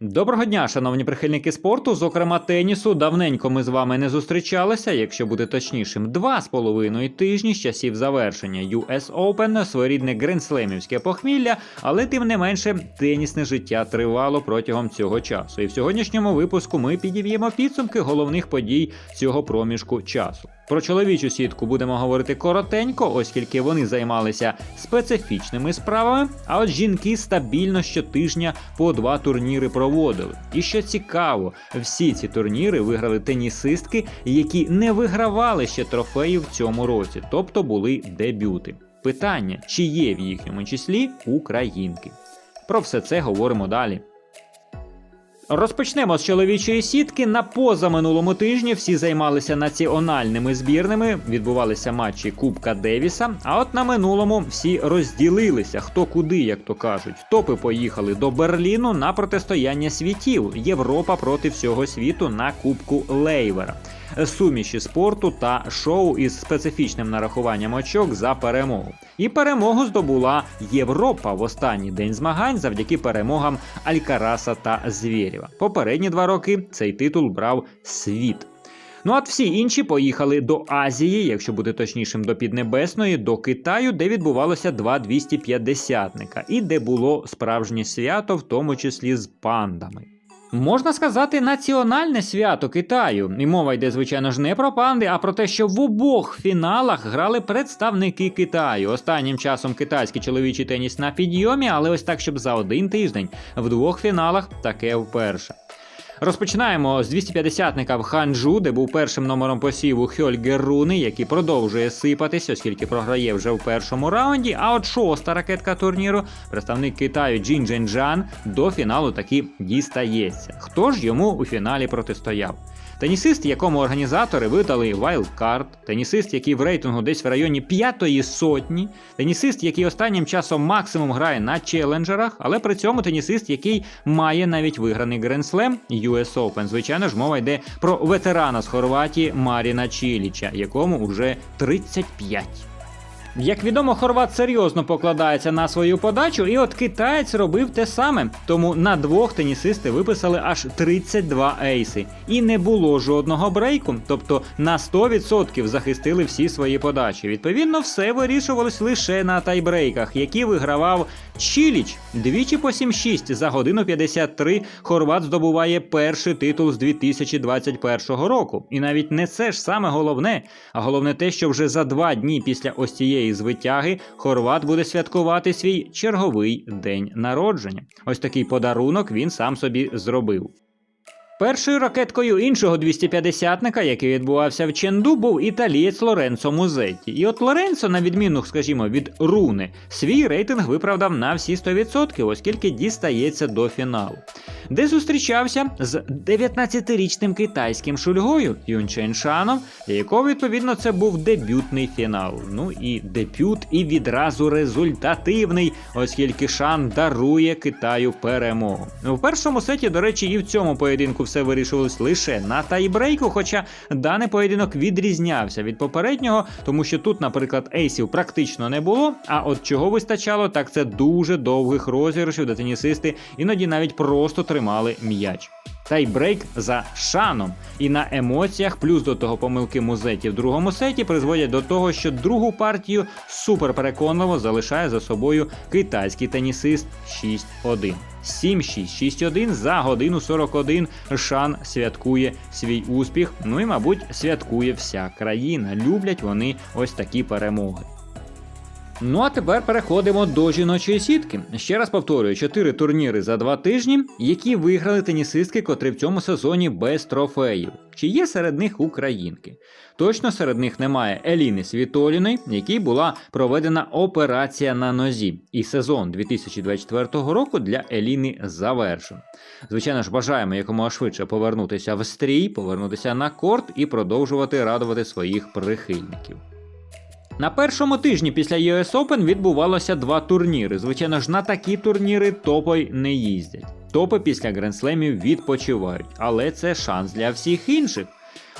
Доброго дня, шановні прихильники спорту, зокрема тенісу. Давненько ми з вами не зустрічалися, якщо бути точнішим, два з половиною тижні з часів завершення US Open, своєрідне гренслемівське похмілля, але тим не менше тенісне життя тривало протягом цього часу. І в сьогоднішньому випуску ми підіб'ємо підсумки головних подій цього проміжку часу. Про чоловічу сітку будемо говорити коротенько, оскільки вони займалися специфічними справами. А от жінки стабільно щотижня по два турніри проводили. І що цікаво, всі ці турніри виграли тенісистки, які не вигравали ще трофеїв в цьому році, тобто були дебюти. Питання, чи є в їхньому числі українки. Про все це говоримо далі. Розпочнемо з чоловічої сітки. На позаминулому тижні всі займалися національними збірними, відбувалися матчі Кубка Девіса. А от на минулому всі розділилися хто куди, як то кажуть. Топи поїхали до Берліну на протистояння світів. Європа проти всього світу на Кубку Лейвера. Суміші спорту та шоу із специфічним нарахуванням очок за перемогу. І перемогу здобула Європа в останній день змагань завдяки перемогам Алькараса та Звєрєва. Попередні два роки цей титул брав світ. Ну а всі інші поїхали до Азії, якщо бути точнішим, до Піднебесної, до Китаю, де відбувалося два 250-ника, і де було справжнє свято, в тому числі з пандами. Можна сказати, національне свято Китаю. І мова йде, звичайно ж, не про панди, а про те, що в обох фіналах грали представники Китаю. Останнім часом китайський чоловічий теніс на підйомі, але ось так, щоб за один тиждень в двох фіналах таке вперше. Розпочинаємо з 250-ника в Ханджу, де був першим номером посіву Хьоль Геруни, який продовжує сипатись, оскільки програє вже в першому раунді. А от шоста ракетка турніру, представник Китаю Джін Дженджан, до фіналу таки дістається. Хто ж йому у фіналі протистояв? Тенісист, якому організатори видали вайлдкарт, тенісист, який в рейтингу десь в районі п'ятої сотні, тенісист, який останнім часом максимум грає на челенджерах, але при цьому тенісист, який має навіть виграний гренслем US Open. Звичайно ж, мова йде про ветерана з Хорватії Маріна Чіліча, якому вже 35. Як відомо, хорват серйозно покладається на свою подачу, і от китаєць робив те саме. Тому на двох тенісисти виписали аж 32 ейси. І не було жодного брейку, тобто на 100% захистили всі свої подачі. Відповідно, все вирішувалось лише на тайбрейках, які вигравав Чіліч. Двічі по 7-6 за годину 53 хорват здобуває перший титул з 2021 року. І навіть не це ж саме головне, а головне те, що вже за два дні після ось цієї звитяги хорват буде святкувати свій черговий день народження. Ось такий подарунок він сам собі зробив. Першою ракеткою іншого 250-ника, який відбувався в Ченду, був італієць Лоренцо Музетті. І от Лоренцо, на відміну, скажімо, від Руни, свій рейтинг виправдав на всі 100%, оскільки дістається до фіналу, де зустрічався з 19-річним китайським шульгою Юнчен Шаном, якого відповідно це був дебютний фінал. Ну і дебют, і відразу результативний, оскільки Шан дарує Китаю перемогу. У першому сеті, до речі, і в цьому поєдинку все вирішилось лише на тайбрейку, хоча даний поєдинок відрізнявся від попереднього, тому що тут, наприклад, ейсів практично не було. А от чого вистачало, так це дуже довгих розіграшів, де тенісисти іноді навіть просто тримали м'яч. Тайбрейк за шаном. І на емоціях, плюс до того помилки музеті в другому сеті призводять до того, що другу партію супер переконливо залишає за собою китайський тенісист 6-1. 7-6, 6-1 за годину 41 Шан святкує свій успіх. Ну і, мабуть, святкує вся країна. Люблять вони ось такі перемоги. Ну а тепер переходимо до жіночої сітки. Ще раз повторюю, чотири турніри за два тижні, які виграли тенісистки, котрі в цьому сезоні без трофеїв. Чи є серед них українки? Точно серед них немає Еліни Світоліної, якій була проведена операція на нозі, і сезон 2024 року для Еліни завершен. Звичайно ж, бажаємо якомога швидше повернутися в стрій, повернутися на корт і продовжувати радувати своїх прихильників. На першому тижні після US Open відбувалося два турніри. Звичайно ж, на такі турніри топи не їздять. Топи після гренслемів відпочивають, але це шанс для всіх інших.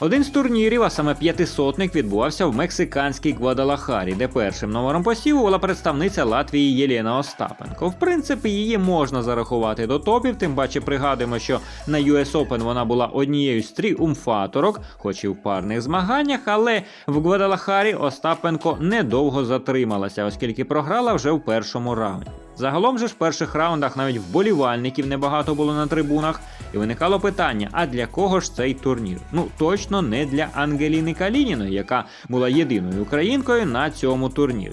Один з турнірів, а саме п'ятисотник, відбувався в мексиканській Гвадалахарі, де першим номером посіву була представниця Латвії Єлена Остапенко. В принципі, її можна зарахувати до топів, тим паче пригадуємо, що на US Open вона була однією з тріумфаторок, хоч і в парних змаганнях, але в Гвадалахарі Остапенко недовго затрималася, оскільки програла вже в першому раунді. Загалом же ж в перших раундах навіть вболівальників небагато було на трибунах, і виникало питання: а для кого ж цей турнір? Ну точно не для Ангеліни Калініної, яка була єдиною українкою на цьому турнірі.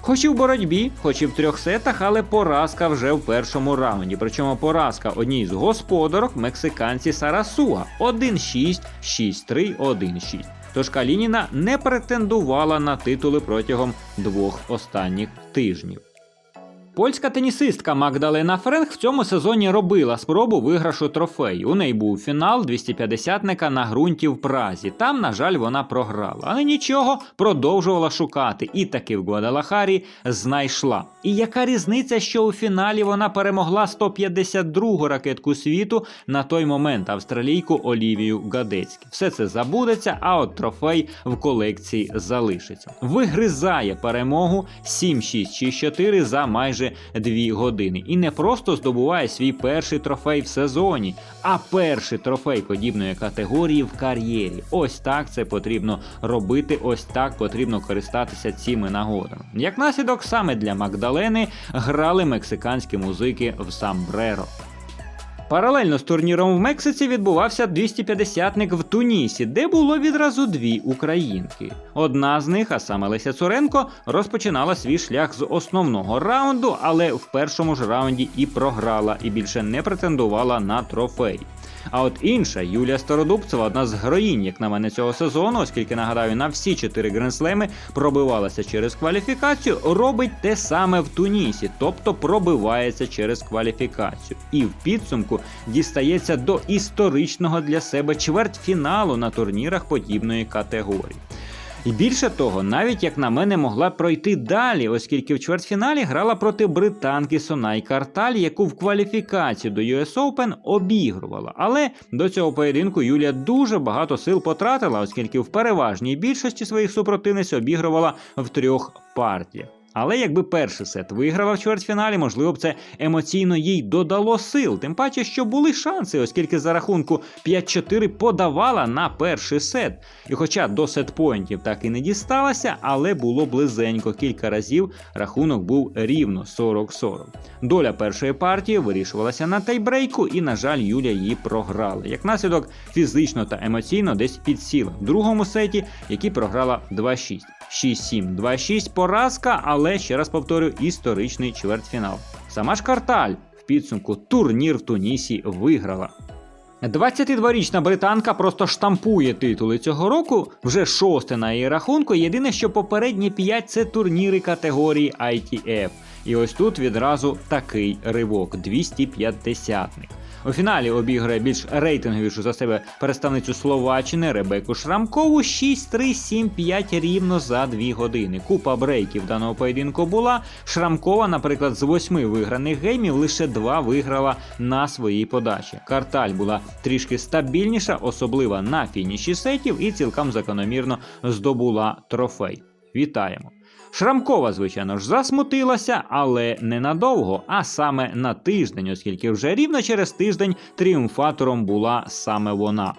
Хоч і в боротьбі, хоч і в трьох сетах, але поразка вже в першому раунді. Причому поразка одній з господарок мексиканці Сарасуа 1-6, 6-3, 1-6. Тож Калініна не претендувала на титули протягом двох останніх тижнів. Польська тенісистка Магдалена Френк в цьому сезоні робила спробу виграшу трофею. У неї був фінал 250-ника на ґрунті в Празі. Там, на жаль, вона програла. Але нічого, продовжувала шукати і таки в Гвадалахарі знайшла. І яка різниця, що у фіналі вона перемогла 152-гу ракетку світу на той момент австралійку Олівію Гадецькі. Все це забудеться, а от трофей в колекції залишиться. Вигризає перемогу 7-6-6-4 за майже 2 години. І не просто здобуває свій перший трофей в сезоні, а перший трофей подібної категорії в кар'єрі. Ось так це потрібно робити, ось так потрібно користатися цими нагодами. Як наслідок, саме для Магдалени грали мексиканські музики в Самбреро. Паралельно з турніром в Мексиці відбувався 250-ник в Тунісі, де було відразу дві українки. Одна з них, а саме Леся Цуренко, розпочинала свій шлях з основного раунду, але в першому ж раунді і програла, і більше не претендувала на трофей. А от інша Юлія Стародубцева, одна з героїнь, як на мене, цього сезону, оскільки нагадаю, на всі чотири гренслеми пробивалася через кваліфікацію, робить те саме в Тунісі, тобто пробивається через кваліфікацію. І в підсумку дістається до історичного для себе чвертьфіналу на турнірах подібної категорії. І більше того, навіть як на мене могла пройти далі, оскільки в чвертьфіналі грала проти британки Сонай Карталь, яку в кваліфікації до US Open обігрувала. Але до цього поєдинку Юлія дуже багато сил потратила, оскільки в переважній більшості своїх супротивниць обігрувала в трьох партіях. Але якби перший сет виграла в чвертьфіналі, можливо б це емоційно їй додало сил. Тим паче, що були шанси, оскільки за рахунку 5-4 подавала на перший сет. І хоча до сетпоінтів так і не дісталася, але було близенько кілька разів рахунок був рівно 40-40. Доля першої партії вирішувалася на тайбрейку, і, на жаль, Юля її програла. Як наслідок, фізично та емоційно десь підсіла в другому сеті, який програла 2-6. 6-7, 2-6 поразка, але ще раз повторю, історичний чвертьфінал. Сама ж Карталь в підсумку турнір в Тунісі виграла. 22-річна британка просто штампує титули цього року, вже шосте на її рахунку. Єдине, що попередні 5 це турніри категорії ITF. І ось тут відразу такий ривок 250-ник. У фіналі обіграє більш рейтинговішу за себе представницю Словаччини Ребеку Шрамкову 6-3-7-5 рівно за 2 години. Купа брейків даного поєдинку була. Шрамкова, наприклад, з восьми виграних геймів лише два виграла на своїй подачі. Карталь була трішки стабільніша, особливо на фініші сетів, і цілком закономірно здобула трофей. Вітаємо! Шрамкова, звичайно ж, засмутилася, але не надовго, а саме на тиждень, оскільки вже рівно через тиждень тріумфатором була саме вона.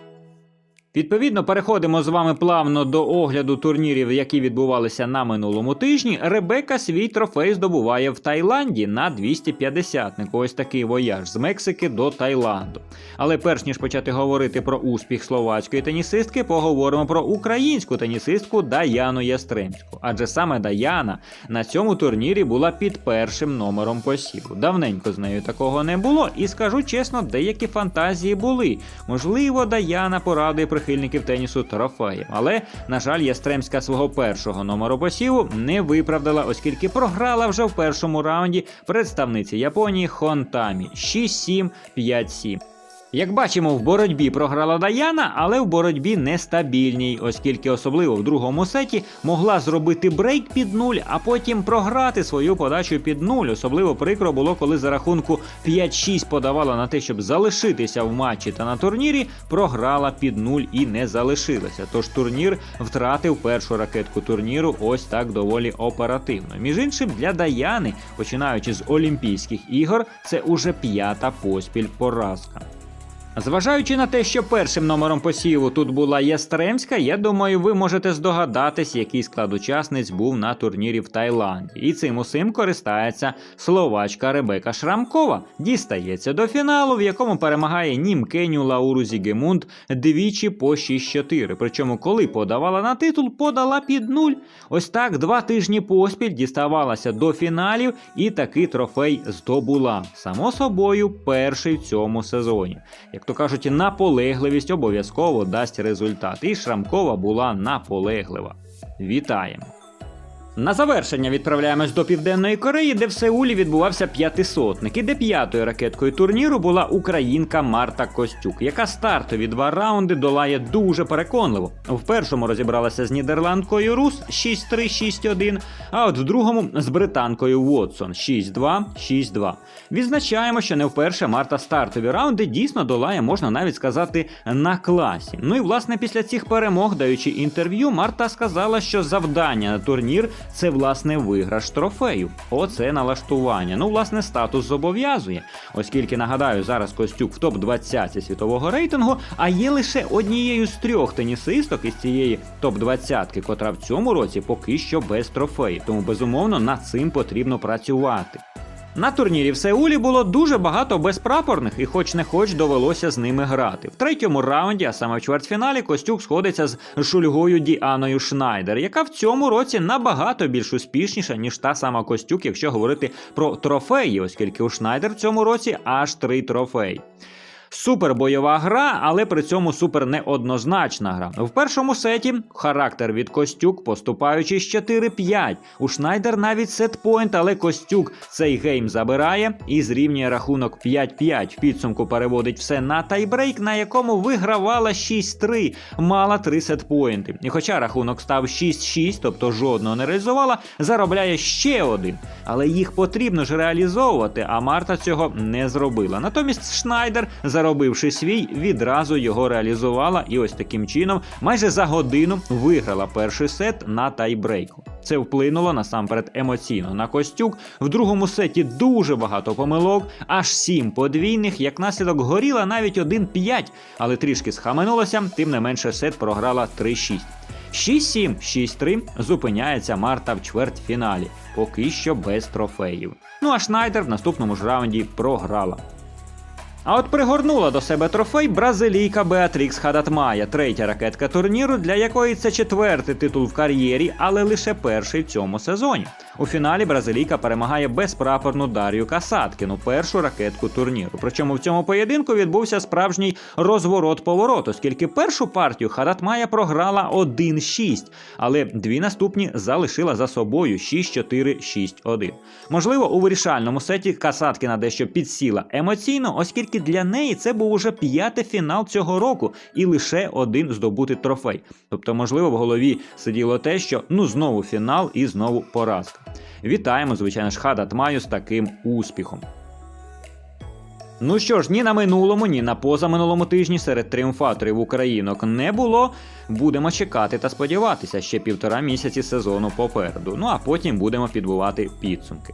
Відповідно, переходимо з вами плавно до огляду турнірів, які відбувалися на минулому тижні. Ребека свій трофей здобуває в Таїланді на 250-ник. Ось такий вояж з Мексики до Таїланду. Але перш ніж почати говорити про успіх словацької тенісистки, поговоримо про українську тенісистку Даяну Ястремську. Адже саме Даяна на цьому турнірі була під першим номером посіву. Давненько з нею такого не було, і скажу чесно, деякі фантазії були. Можливо, Даяна порадує прихильників тенісу трофеєм. Але, на жаль, Ястремська свого першого номеру посіву не виправдала, оскільки програла вже в першому раунді представниці Японії Хонтамі 6-7, 5-7. Як бачимо, в боротьбі програла Даяна, але в боротьбі нестабільній, оскільки особливо в другому сеті могла зробити брейк під нуль, а потім програти свою подачу під нуль. Особливо прикро було, коли за рахунку 5-6 подавала на те, щоб залишитися в матчі та на турнірі, програла під нуль і не залишилася. Тож турнір втратив першу ракетку турніру ось так доволі оперативно. Між іншим, для Даяни, починаючи з Олімпійських ігор, це уже п'ята поспіль поразка. Зважаючи на те, що першим номером посіву тут була Ястремська, я думаю, ви можете здогадатись, який склад учасниць був на турнірі в Таїланді. І цим усім користається словачка Ребека Шрамкова. Дістається до фіналу, в якому перемагає німкеню Лауру Зігемунд двічі по 6-4. Причому, коли подавала на титул, подала під нуль. Ось так два тижні поспіль діставалася до фіналів і такий трофей здобула. Само собою, перший в цьому сезоні. Як то кажуть, наполегливість обов'язково дасть результат. І Шрамкова була наполеглива. Вітаємо! На завершення відправляємось до Південної Кореї, де в Сеулі відбувався п'ятисотник, і де п'ятою ракеткою турніру була українка Марта Костюк, яка стартові два раунди долає дуже переконливо. В першому розібралася з нідерландкою Рус 6-3-6-1, а от в другому з британкою Вотсон 6-2, 6-2. Відзначаємо, що не вперше Марта стартові раунди дійсно долає, можна навіть сказати, на класі. Ну і власне після цих перемог, даючи інтерв'ю, Марта сказала, що завдання на турнір це власне виграш трофею. Оце налаштування. Ну, власне, статус зобов'язує, оскільки нагадаю, зараз Костюк в топ 20 світового рейтингу, а є лише однією з трьох тенісисток із цієї топ 20 котра в цьому році поки що без трофею. Тому безумовно над цим потрібно працювати. На турнірі в Сеулі було дуже багато безпрапорних, і хоч не хоч довелося з ними грати. В третьому раунді, а саме в чвертьфіналі, Костюк сходиться з Шульгою Діаною Шнайдер, яка в цьому році набагато більш успішніша, ніж та сама Костюк, якщо говорити про трофеї, оскільки у Шнайдер в цьому році аж три трофеї. Супер бойова гра, але при цьому супер неоднозначна гра. В першому сеті характер від Костюк, поступаючи з 4-5. У Шнайдер навіть сетпойнт, але Костюк цей гейм забирає і зрівнює рахунок 5-5. В підсумку переводить все на тайбрейк, на якому вигравала 6-3, мала 3 сетпойнти. І хоча рахунок став 6-6, тобто жодного не реалізувала, заробляє ще один. Але їх потрібно ж реалізовувати, а Марта цього не зробила. Натомість Шнайдер заробивши свій, відразу його реалізувала і ось таким чином майже за годину виграла перший сет на тайбрейку. Це вплинуло насамперед емоційно на Костюк. В другому сеті дуже багато помилок, аж сім подвійних, як наслідок горіла навіть 1-5, але трішки схаменулося, тим не менше сет програла 3-6. 6-7, 6-3 зупиняється Марта в чвертьфіналі, поки що без трофеїв. Ну а Шнайдер в наступному ж раунді програла. А от пригорнула до себе трофей бразилійка Беатрікс Хадатмая, третя ракетка турніру, для якої це четвертий титул в кар'єрі, але лише перший в цьому сезоні. У фіналі бразилійка перемагає безпрапорну Дар'ю Касаткіну, першу ракетку турніру. Причому в цьому поєдинку відбувся справжній розворот-поворот, оскільки першу партію Хадатмая програла 1-6, але дві наступні залишила за собою 6-4-6-1. Можливо, у вирішальному сеті Касаткіна дещо підсіла емоційно, оскільки для неї це був уже п'ятий фінал цього року і лише один здобутий трофей. Тобто, можливо, в голові сиділо те, що ну знову фінал і знову поразка. Вітаємо, звичайно ж, Хадатмаю з таким успіхом. Ну що ж, ні на минулому, ні на позаминулому тижні серед тріумфаторів українок не було. Будемо чекати та сподіватися ще півтора місяці сезону попереду. Ну а потім будемо підбивати підсумки.